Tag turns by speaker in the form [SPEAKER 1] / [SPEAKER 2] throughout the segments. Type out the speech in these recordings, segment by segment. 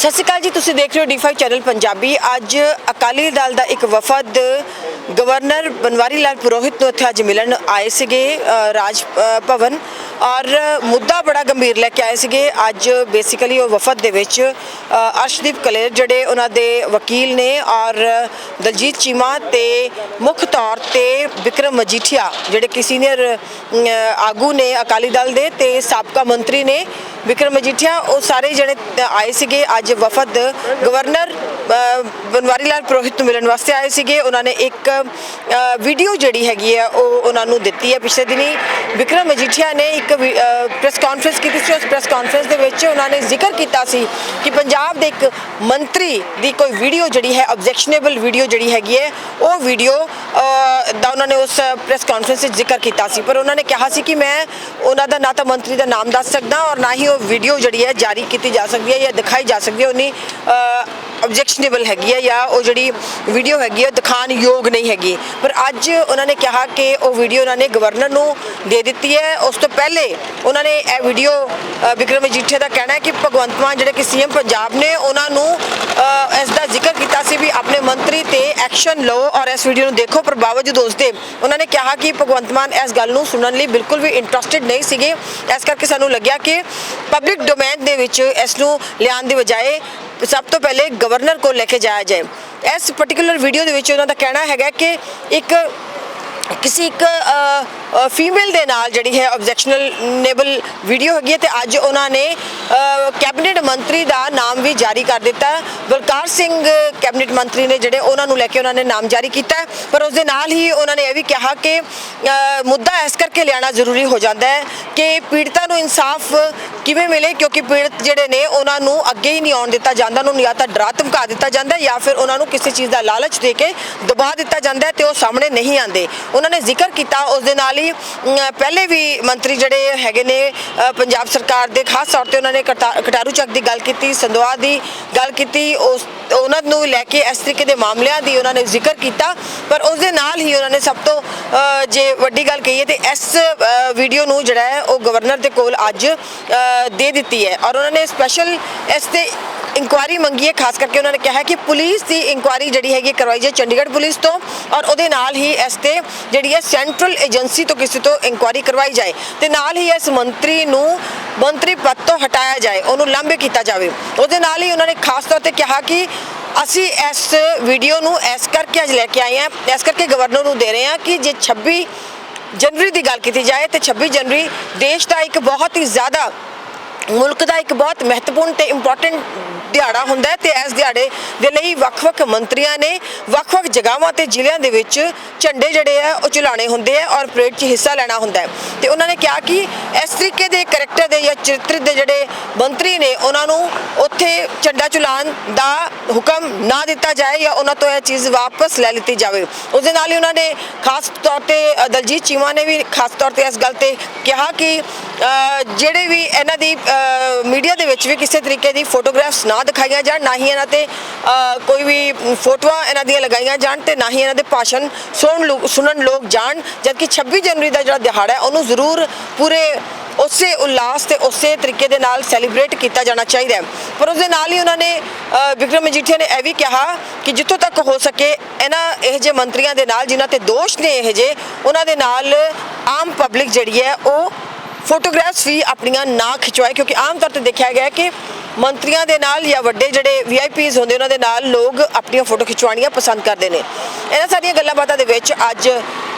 [SPEAKER 1] ਸਤਿ ਸ਼੍ਰੀ ਅਕਾਲ ਜੀ, ਤੁਸੀਂ ਦੇਖ ਰਹੇ ਹੋ D5 ਚੈਨਲ ਪੰਜਾਬੀ। ਅੱਜ ਅਕਾਲੀ ਦਲ ਦਾ ਇੱਕ ਵਫਦ ਗਵਰਨਰ ਬਨਵਾਰੀ ਲਾਲ ਪੁਰੋਹਿਤ ਨੂੰ ਇੱਥੇ ਅੱਜ ਮਿਲਣ ਆਏ ਸੀਗੇ ਰਾਜ ਭਵਨ। ਔਰ ਮੁੱਦਾ ਬੜਾ ਗੰਭੀਰ ਲੈ ਕੇ ਆਏ ਸੀਗੇ। ਅੱਜ ਬੇਸਿਕਲੀ ਉਹ ਵਫਦ ਦੇ ਵਿੱਚ ਅਰਸ਼ਦੀਪ ਕਲੇਰ ਜਿਹੜੇ ਉਹਨਾਂ ਦੇ ਵਕੀਲ ਨੇ ਔਰ ਦਲਜੀਤ ਚੀਮਾ ਤੇ ਮੁੱਖ ਤੌਰ ਤੇ ਵਿਕਰਮ ਮਜੀਠੀਆ, ਜਿਹੜੇ ਕਿ ਸੀਨੀਅਰ ਆਗੂ ਨੇ ਅਕਾਲੀ ਦਲ ਦੇ ਤੇ ਸਾਬਕਾ ਮੰਤਰੀ ਨੇ। ਵਿਕਰਮ ਮਜੀਠੀਆ ਉਹ ਸਾਰੇ ਜਿਹੜੇ ਆਏ ਸੀਗੇ ਅੱਜ ਵਫਦ ਗਵਰਨਰ ਬਨਵਾਰੀ ਲਾਲ ਪੁਰੋਹਿਤ ਨੂੰ ਮਿਲਣ ਵਾਸਤੇ ਆਏ ਸੀਗੇ। ਉਹਨਾਂ ਨੇ ਇੱਕ ਵੀਡੀਓ ਜਿਹੜੀ ਹੈਗੀ ਹੈ, ਉਹ ਉਹਨਾਂ ਨੂੰ ਦਿੱਤੀ ਹੈ। ਪਿਛਲੇ ਦਿਨੀ ਵਿਕਰਮ ਮਜੀਠੀਆ ਨੇ ਇੱਕ ਪ੍ਰੈਸ ਕਾਨਫਰੰਸ ਕੀਤੀ ਸੀ। ਉਸ ਪ੍ਰੈਸ ਕਾਨਫਰੰਸ ਦੇ ਵਿੱਚ ਉਹਨਾਂ ਨੇ ਜ਼ਿਕਰ ਕੀਤਾ ਸੀ ਕਿ ਪੰਜਾਬ ਦੇ ਇੱਕ ਮੰਤਰੀ ਦੀ ਕੋਈ ਵੀਡੀਓ ਜਿਹੜੀ ਹੈ ਆਬਜੈਕਸ਼ਨੇਬਲ ਵੀਡੀਓ ਜਿਹੜੀ ਹੈਗੀ ਹੈ, ਉਹ ਵੀਡੀਓ ਦਾ ਉਹਨਾਂ ਨੇ ਉਸ ਪ੍ਰੈਸ ਕਾਨਫਰੰਸ ਵਿੱਚ ਜ਼ਿਕਰ ਕੀਤਾ ਸੀ। ਪਰ ਉਹਨਾਂ ਨੇ ਕਿਹਾ ਸੀ ਕਿ ਮੈਂ ਉਹਨਾਂ ਦਾ ਨਾ ਤਾਂ ਮੰਤਰੀ ਦਾ ਨਾਮ ਦੱਸ ਸਕਦਾ ਔਰ ਨਾ ਹੀ ਉਹ ਵੀਡੀਓ ਜਿਹੜੀ ਹੈ, ਜਾਰੀ ਕੀਤੀ ਜਾ ਸਕਦੀ ਹੈ ਜਾਂ ਦਿਖਾਈ ਜਾ ਸਕਦੀ ਹੈ। ਉਨੀ ਆਬਜੈਕਸ਼ਨੇਬਲ ਹੈਗੀ ਹੈ ਜਾਂ ਉਹ ਜਿਹੜੀ ਵੀਡੀਓ ਹੈਗੀ ਹੈ ਦਿਖਾਣ ਯੋਗ ਨਹੀਂ ਹੈਗੀ। ਪਰ ਅੱਜ ਉਹਨਾਂ ਨੇ ਕਿਹਾ ਕਿ ਉਹ ਵੀਡੀਓ ਉਹਨਾਂ ਨੇ ਗਵਰਨਰ ਨੂੰ ਦੇ ਦਿੱਤੀ ਹੈ। ਉਸ ਤੋਂ ਪਹਿਲੇ ਉਹਨਾਂ ਨੇ ਇਹ ਵੀਡੀਓ ਅ, ਵਿਕਰਮ ਮਜੀਠੀਆ ਦਾ ਕਹਿਣਾ ਹੈ ਕਿ ਭਗਵੰਤ ਮਾਨ ਜਿਹੜੇ ਕਿ ਸੀਐਮ ਪੰਜਾਬ ਨੇ ਉਹਨਾਂ ਨੂੰ ਇਸ ਦਾ ਜ਼ਿਕਰ ਕੀਤਾ ਸੀ ਵੀ ਆਪਣੇ ਮੰਤਰੀ ਤੇ ਐਕਸ਼ਨ ਲਓ ਔਰ ਇਸ ਵੀਡੀਓ ਨੂੰ ਦੇਖੋ। ਪਰ ਬਾਵਜੂਦ ਉਸ ਦੇ ਉਹਨਾਂ ਨੇ ਕਿਹਾ ਕਿ ਭਗਵੰਤ ਮਾਨ ਇਸ ਗੱਲ ਨੂੰ ਸੁਣਨ ਲਈ ਬਿਲਕੁਲ ਵੀ ਇੰਟਰਸਟਿਡ ਨਹੀਂ ਸੀਗੇ। ਇਸ ਕਰਕੇ ਸਾਨੂੰ ਲੱਗਿਆ ਕਿ ਪਬਲਿਕ ਡੋਮੇਨ ਦੇ ਵਿੱਚ ਇਸ ਨੂੰ ਲਿਆਉਣ ਦੀ ਬਜਾਏ ਸਭ ਤੋਂ ਪਹਿਲੇ ਗਵਰਨਰ ਕੋਲ ਲੈ ਕੇ ਜਾਇਆ ਜਾਏ। ਇਸ ਪਾਰਟਿਕੂਲਰ ਵੀਡੀਓ ਦੇ ਵਿੱਚ ਉਹਨਾਂ ਦਾ ਕਹਿਣਾ ਹੈਗਾ ਕਿ ਇੱਕ, ਕਿਸੇ ਇੱਕ ਫੀਮੇਲ ਦੇ ਨਾਲ ਜਿਹੜੀ ਹੈ ਆਬਜੈਕਸ਼ਨੇਬਲ ਵੀਡੀਓ ਹੈਗੀ ਹੈ ਤੇ ਅੱਜ ਉਹਨਾਂ ਨੇ ਕੈਬਨਿਟ ਮੰਤਰੀ ਦਾ ਨਾਮ ਵੀ ਜਾਰੀ ਕਰ ਦਿੱਤਾ। ਬਲਕਾਰ ਸਿੰਘ ਕੈਬਨਿਟ ਮੰਤਰੀ ਨੇ ਜਿਹੜੇ ਉਹਨਾਂ ਨੂੰ ਲੈ ਕੇ ਉਹਨਾਂ ਨੇ ਨਾਮ ਜਾਰੀ ਕੀਤਾ ਪਰ ਉਸ ਦੇ ਨਾਲ ਹੀ ਉਹਨਾਂ ਨੇ ਇਹ ਵੀ ਕਿਹਾ ਕਿ ਮੁੱਦਾ ਇਸ ਕਰਕੇ ਲਿਆਣਾ ਜ਼ਰੂਰੀ ਹੋ ਜਾਂਦਾ ਹੈ ਕਿ ਪੀੜਤਾਂ ਨੂੰ ਇਨਸਾਫ ਕਿਵੇਂ ਮਿਲੇ, ਕਿਉਂਕਿ ਪੀੜਤ ਜਿਹੜੇ ਨੇ ਉਹਨਾਂ ਨੂੰ ਅੱਗੇ ਹੀ ਨਹੀਂ ਆਉਣ ਦਿੱਤਾ ਜਾਂਦਾ, ਉਹਨਾਂ ਨੂੰ ਜਾਂ ਤਾਂ ਡਰਾ ਧਮਕਾ ਦਿੱਤਾ ਜਾਂਦਾ ਜਾਂ ਫਿਰ ਉਹਨਾਂ ਨੂੰ ਕਿਸੇ ਚੀਜ਼ ਦਾ ਲਾਲਚ ਦੇ ਕੇ ਦਬਾ ਦਿੱਤਾ ਜਾਂਦਾ ਹੈ ਤੇ ਉਹ ਸਾਹਮਣੇ ਨਹੀਂ ਆਉਂਦੇ। ਉਹਨਾਂ ਨੇ ਜ਼ਿਕਰ ਕੀਤਾ ਉਸ ਦੇ ਨਾਲ ਹੀ ਪਹਿਲੇ ਵੀ ਮੰਤਰੀ ਜਿਹੜੇ ਹੈਗੇ ਨੇ ਪੰਜਾਬ ਸਰਕਾਰ ਦੇ, ਖਾਸ ਤੌਰ ਤੇ ਉਹਨਾਂ ਨੇ ਕਟਾਰੂ ਚੱਕ ਦੀ ਗੱਲ ਕੀਤੀ ਸੰਦੋਆ ਦੀ ਗੱਲ ਕੀਤੀ, ਉਸ, ਉਹਨਾਂ ਨੂੰ ਲੈ ਕੇ ਇਸ ਤਰੀਕੇ ਦੇ ਮਾਮਲਿਆਂ ਦੀ ਉਹਨਾਂ ਨੇ ਜ਼ਿਕਰ ਕੀਤਾ, ਪਰ ਉਸ ਦੇ ਨਾਲ ਹੀ ਉਹਨਾਂ ਨੇ ਸਭ ਤੋਂ ਜੇ ਵੱਡੀ ਗੱਲ ਕਹੀਏ ਤੇ ਇਸ ਵੀਡੀਓ ਨੂੰ ਜਿਹੜਾ ਹੈ, ਉਹ ਗਵਰਨਰ ਦੇ ਕੋਲ ਅੱਜ ਦੇ ਦਿੱਤੀ ਹੈ। ਔਰ ਉਹਨਾਂ ਨੇ ਸਪੈਸ਼ਲ ਇਸ ਤੇ ਇਨਕੁਆਰੀ ਮੰਗੀ ਹੈ, ਖਾਸ ਕਰਕੇ ਉਹਨਾਂ ਨੇ ਕਿਹਾ ਕਿ ਪੁਲਿਸ ਦੀ ਇਨਕੁਆਰੀ ਜਿਹੜੀ ਹੈਗੀ ਕਰਵਾਈ ਜਾਏ ਚੰਡੀਗੜ੍ਹ ਪੁਲਿਸ ਤੋਂ ਔਰ ਉਹਦੇ ਨਾਲ ਹੀ ਇਸ ਤੇ ਜਿਹੜੀ ਹੈ ਸੈਂਟਰਲ ਏਜੰਸੀ ਤੋਂ ਕਿਸੇ ਤੋਂ ਇਨਕੁਆਰੀ ਕਰਵਾਈ ਜਾਏ ਤੇ ਨਾਲ ਹੀ ਇਸ ਮੰਤਰੀ ਨੂੰ ਮੰਤਰੀ ਪਦ ਤੋਂ ਹਟਾਇਆ ਜਾਏ, ਉਹਨੂੰ ਲੰਬੇ ਕੀਤਾ ਜਾਵੇ। ਉਹਦੇ ਨਾਲ ਹੀ ਉਹਨਾਂ ਨੇ ਖਾਸ ਤੌਰ ਤੇ ਕਿਹਾ ਕਿ ਅਸੀਂ ਇਸ ਵੀਡੀਓ ਨੂੰ ਇਸ ਕਰਕੇ ਅੱਜ ਲੈ ਕੇ ਆਏ ਹਾਂ, ਇਸ ਕਰਕੇ ਗਵਰਨਰ ਨੂੰ ਦੇ ਰਹੇ ਹਾਂ ਕਿ ਜੇ 26 ਜਨਵਰੀ ਦੀ ਗੱਲ ਕੀਤੀ ਜਾਏ ਤੇ 26 ਜਨਵਰੀ ਦੇਸ਼ ਦਾ ਇੱਕ ਬਹੁਤ ਹੀ ਜ਼ਿਆਦਾ ਮੁਲਕ ਦਾ ਇੱਕ ਬਹੁਤ ਮਹੱਤਵਪੂਰਨ ਤੇ ਇੰਪੋਰਟੈਂਟ ਦਿਹਾੜਾ ਹੁੰਦਾ ਹੈ ਤੇ ਇਸ ਦਿਹਾੜੇ ਦੇ ਲਈ ਵੱਖ-ਵੱਖ ਮੰਤਰੀਆਂ ਨੇ ਵੱਖ-ਵੱਖ ਜਗ੍ਹਾਵਾਂ ਤੇ ਜ਼ਿਲ੍ਹਿਆਂ ਦੇ ਵਿੱਚ ਝੰਡੇ ਜਿਹੜੇ ਆ, ਉਹ ਚਲਾਣੇ ਹੁੰਦੇ ਆ ਔਰ ਪਰੇਡ 'ਚ ਹਿੱਸਾ ਲੈਣਾ ਹੁੰਦਾ ਹੈ। ਤੇ ਉਹਨਾਂ ਨੇ ਕਿਹਾ ਕਿ ਇਸ ਤਰੀਕੇ ਦੇ ਕਰੈਕਟਰ ਦੇ ਜਾਂ ਚਰਿੱਤਰ ਦੇ ਜਿਹੜੇ ਮੰਤਰੀ ਨੇ, ਉਹਨਾਂ ਨੂੰ ਉੱਥੇ ਝੰਡਾ ਚਲਾਉਣ ਦਾ ਹੁਕਮ ਨਾ ਦਿੱਤਾ ਜਾਏ ਜਾਂ ਉਹਨਾਂ ਤੋਂ ਇਹ ਚੀਜ਼ ਵਾਪਸ ਲੈ ਲਿੱਤੀ ਜਾਵੇ। ਉਸ ਦੇ ਨਾਲ ਹੀ ਉਹਨਾਂ ਨੇ ਖਾਸ ਤੌਰ ਤੇ ਦਲਜੀਤ ਚੀਮਾ ਨੇ ਵੀ ਖਾਸ ਤੌਰ ਤੇ ਇਸ ਗੱਲ ਤੇ ਕਿਹਾ ਕਿ ਜਿਹੜੇ ਵੀ ਇਹਨਾਂ ਦੀ ਮੀਡੀਆ ਦੇ ਵਿੱਚ ਵੀ ਕਿਸੇ ਤਰੀਕੇ ਦੀ ਫੋਟੋਗ੍ਰਾਫਸ ਨਾ ਦਿਖਾਈਆਂ ਜਾਣ ਨਾ ਹੀ ਇਹਨਾਂ ਤੇ ਕੋਈ ਵੀ ਫੋਟੋਆਂ ਇਹਨਾਂ ਦੀਆਂ ਲਗਾਈਆਂ ਜਾਣ ਤੇ ਨਾ ਹੀ ਇਹਨਾਂ ਦੇ ਭਾਸ਼ਣ ਸੁਣਨ ਲੋਕ ਸੁਣਨ ਲੋਕ ਜਾਣ। ਜਦਕਿ 26 ਜਨਵਰੀ ਦਾ ਜਿਹੜਾ ਦਿਹਾੜਾ ਹੈ ਉਹਨੂੰ ਜ਼ਰੂਰ ਪੂਰੇ ਉਸੇ ਉਲਾਸ ਤੇ ਉਸੇ ਤਰੀਕੇ ਦੇ ਨਾਲ ਸੈਲੀਬ੍ਰੇਟ ਕੀਤਾ ਜਾਣਾ ਚਾਹੀਦਾ ਹੈ। ਪਰ ਉਸ ਦੇ ਨਾਲ ਹੀ ਉਹਨਾਂ ਨੇ ਅ, ਵਿਕਰਮ ਮਜੀਠੀਆ ਨੇ ਇਹ ਵੀ ਕਿਹਾ ਕਿ ਜਿੱਥੋਂ ਤੱਕ ਹੋ ਸਕੇ ਇਹਨਾਂ ਇਹ ਜਿਹੇ ਮੰਤਰੀਆਂ ਦੇ ਨਾਲ ਜਿਨ੍ਹਾਂ ਤੇ ਦੋਸ਼ ਨੇ ਇਹ ਜਿਹੇ ਉਹਨਾਂ ਦੇ ਨਾਲ ਆਮ ਪਬਲਿਕ ਜਿਹੜੀ ਹੈ ਉਹ ਫੋਟੋਗ੍ਰਾਫਸ ਵੀ ਆਪਣੀਆਂ ਨਾ ਖਿਚਵਾਏ। ਕਿਉਂਕਿ ਆਮ ਤੌਰ ਤੇ ਦੇਖਿਆ ਗਿਆ ਕਿ ਮੰਤਰੀਆਂ ਦੇ ਨਾਲ ਜਾਂ ਵੱਡੇ ਜਿਹੜੇ ਵੀਆਈਪੀਜ਼ ਹੁੰਦੇ, ਉਹਨਾਂ ਦੇ ਨਾਲ ਲੋਕ ਆਪਣੀਆਂ ਫੋਟੋ ਖਿਚਵਾਉਣੀਆਂ ਪਸੰਦ ਕਰਦੇ ਨੇ। ਇਹਨਾਂ ਸਾਰੀਆਂ ਗੱਲਾਂ ਬਾਤਾਂ ਦੇ ਵਿੱਚ ਅੱਜ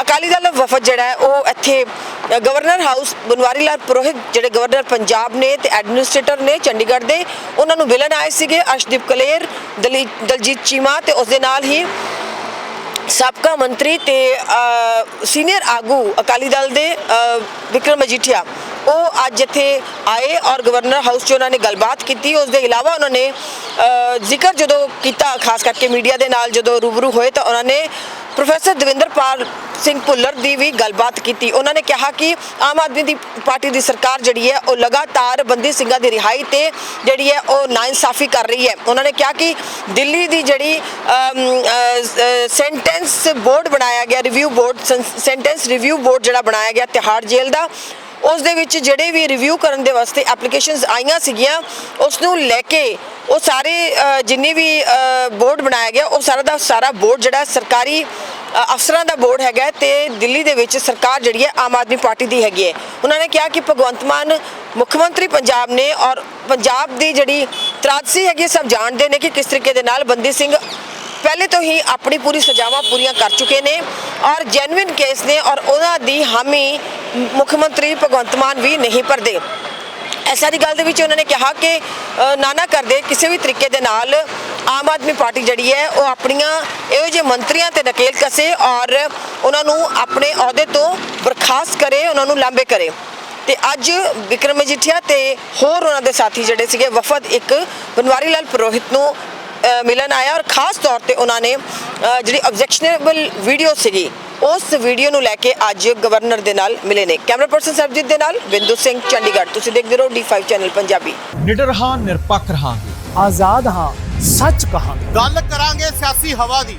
[SPEAKER 1] ਅਕਾਲੀ ਦਲ ਵਫਦ ਜਿਹੜਾ ਹੈ, ਉਹ ਇੱਥੇ ਗਵਰਨਰ ਹਾਊਸ ਬਨਵਾਰੀ ਲਾਲ ਪੁਰੋਹਿਤ ਜਿਹੜੇ ਗਵਰਨਰ ਪੰਜਾਬ ਨੇ ਤੇ ਐਡਮਿਨਿਸਟ੍ਰੇਟਰ ਨੇ ਚੰਡੀਗੜ੍ਹ ਦੇ, ਉਹਨਾਂ ਨੂੰ ਮਿਲਣ ਆਏ ਸੀਗੇ, ਅਰਸ਼ਦੀਪ ਕਲੇਰ ਦਲੀ- ਦਲਜੀਤ ਚੀਮਾ ਤੇ ਉਸ ਦੇ ਨਾਲ ਹੀ ਸਾਬਕਾ ਮੰਤਰੀ ਤੇ ਸੀਨੀਅਰ ਆਗੂ ਅਕਾਲੀ ਦਲ ਦੇ ਵਿਕਰਮ ਮਜੀਠੀਆ ਉਹ ਅੱਜ ਇੱਥੇ ਆਏ ਔਰ ਗਵਰਨਰ ਹਾਊਸ 'ਚ ਉਹਨਾਂ ਨੇ ਗੱਲਬਾਤ ਕੀਤੀ। ਉਸ ਦੇ ਇਲਾਵਾ ਉਹਨਾਂ ਨੇ ਜ਼ਿਕਰ ਜਦੋਂ ਕੀਤਾ, ਖਾਸ ਕਰਕੇ ਮੀਡੀਆ ਦੇ ਨਾਲ ਜਦੋਂ ਰੂਬਰੂ ਹੋਏ ਤਾਂ ਉਹਨਾਂ ਨੇ ਪ੍ਰੋਫੈਸਰ ਦਵਿੰਦਰਪਾਲ ਸਿੰਘ ਭੁੱਲਰ ਦੀ ਵੀ ਗੱਲਬਾਤ ਕੀਤੀ। ਉਹਨਾਂ ਨੇ ਕਿਹਾ ਕਿ ਆਮ ਆਦਮੀ ਦੀ ਪਾਰਟੀ ਦੀ ਸਰਕਾਰ ਜਿਹੜੀ ਹੈ, ਉਹ ਲਗਾਤਾਰ ਬੰਦੀ ਸਿੰਘਾਂ ਦੀ ਰਿਹਾਈ ਤੇ ਜਿਹੜੀ ਹੈ, ਉਹ ਨਾਇਨਸਾਫੀ ਕਰ ਰਹੀ ਹੈ। ਉਹਨਾਂ ਨੇ ਕਿਹਾ ਕਿ ਦਿੱਲੀ ਦੀ ਜਿਹੜੀ ਸੈਂਟੈਂਸ ਬੋਰਡ ਬਣਾਇਆ ਗਿਆ, review board sentence review board ਜਿਹੜਾ ਬਣਾਇਆ ਗਿਆ, ਤਿਹਾੜ ਜੇਲ੍ਹ ਦਾ ਉਸ ਦੇ ਵਿੱਚ ਜਿਹੜੇ ਵੀ ਰਿਵਿਊ ਕਰਨ ਦੇ ਵਾਸਤੇ ਐਪਲੀਕੇਸ਼ਨਸ ਆਈਆਂ ਸੀਗੀਆਂ ਉਸ ਨੂੰ ਲੈ ਕੇ ਉਹ ਸਾਰੇ ਅ, ਜਿੰਨੀ ਵੀ ਬੋਰਡ ਬਣਾਇਆ ਗਿਆ ਉਹ ਸਾਰਾ ਦਾ ਸਾਰਾ ਬੋਰਡ ਜਿਹੜਾ ਸਰਕਾਰੀ ਅਫਸਰਾਂ ਦਾ ਬੋਰਡ ਹੈਗਾ ਹੈ ਤੇ ਦਿੱਲੀ ਦੇ ਵਿੱਚ ਸਰਕਾਰ ਜਿਹੜੀ ਹੈ ਆਮ ਆਦਮੀ ਪਾਰਟੀ ਦੀ ਹੈਗੀ ਹੈ। ਉਹਨਾਂ ਨੇ ਕਿਹਾ ਕਿ ਭਗਵੰਤ ਮਾਨ ਮੁੱਖ ਮੰਤਰੀ ਪੰਜਾਬ ਨੇ ਔਰ ਪੰਜਾਬ ਦੀ ਜਿਹੜੀ ਤਰਾਜਸੀ ਹੈਗੀ ਹੈ, ਸਭ ਜਾਣਦੇ ਨੇ ਕਿ ਕਿਸ ਤਰੀਕੇ ਦੇ ਨਾਲ ਬੰਦੀ ਸਿੰਘ ਪਹਿਲੇ ਤੋਂ ਹੀ ਆਪਣੀ ਪੂਰੀ ਸਜ਼ਾਵਾਂ ਪੂਰੀਆਂ ਕਰ ਚੁੱਕੇ ਨੇ ਔਰ ਜੈਨੂਇਨ ਕੇਸ ਨੇ ਔਰ ਉਹਨਾਂ ਦੀ ਹਾਮੀ ਮੁੱਖ ਮੰਤਰੀ ਭਗਵੰਤ ਮਾਨ ਵੀ ਨਹੀਂ ਭਰਦੇ। ਐਸਾ ਦੀ ਗੱਲ ਦੇ ਵਿੱਚ ਉਹਨਾਂ ਨੇ ਕਿਹਾ ਕਿ ਅ, ਨਾ ਨਾ ਕਰਦੇ ਕਿਸੇ ਵੀ ਤਰੀਕੇ ਦੇ ਨਾਲ ਆਮ ਆਦਮੀ ਪਾਰਟੀ ਜਿਹੜੀ ਹੈ ਉਹ ਆਪਣੀਆਂ ਇਹੋ ਜਿਹੇ ਮੰਤਰੀਆਂ ਤੇ ਨਕੇਲ ਕਸੇ ਔਰ ਉਹਨਾਂ ਨੂੰ ਆਪਣੇ ਅਹੁਦੇ ਤੋਂ ਬਰਖਾਸਤ ਕਰੇ ਉਹਨਾਂ ਨੂੰ ਲਾਂਬੇ ਕਰੇ। ਤੇ ਅੱਜ ਵਿਕਰਮ ਮਜੀਠੀਆ ਤੇ ਹੋਰ ਉਹਨਾਂ ਦੇ ਸਾਥੀ ਜਿਹੜੇ ਸੀਗੇ ਵਫਦ ਇੱਕ ਬਨਵਾਰੀ ਲਾਲ ਪੁਰੋਹਿਤ ਨੂੰ ਮਿਲਣ ਆਇਆ ਔਰ ਖਾਸ ਤੌਰ ਤੇ ਉਹਨਾਂ ਨੇ ਜਿਹੜੀ ਆਬਜੈਕਸ਼ਨੇਬਲ ਵੀਡੀਓ ਸੀਗੀ ਉਸ ਵੀਡੀਓ ਨੂੰ ਲੈ ਕੇ ਅੱਜ ਗਵਰਨਰ ਦੇ ਨਾਲ ਮਿਲੇ ਨੇ। ਕੈਮਰਾ ਪਰਸਨ ਸਰਬਜੀਤ ਦੇ ਨਾਲ ਬਿੰਦੂ ਸਿੰਘ ਚੰਡੀਗੜ੍ਹ। ਤੁਸੀਂ ਦੇਖਦੇ ਰਹੋ D5 ਚੈਨਲ ਪੰਜਾਬੀ।
[SPEAKER 2] ਨਿਡਰ ਹਾਂ ਨਿਰਪੱਖ ਰਹਾਂਗੇ।
[SPEAKER 3] ਆਜ਼ਾਦ ਹਾਂ ਸੱਚ ਕਹਾਂਗੇ।
[SPEAKER 4] ਗੱਲ ਕਰਾਂਗੇ ਸਿਆਸੀ ਹਵਾ ਦੀ।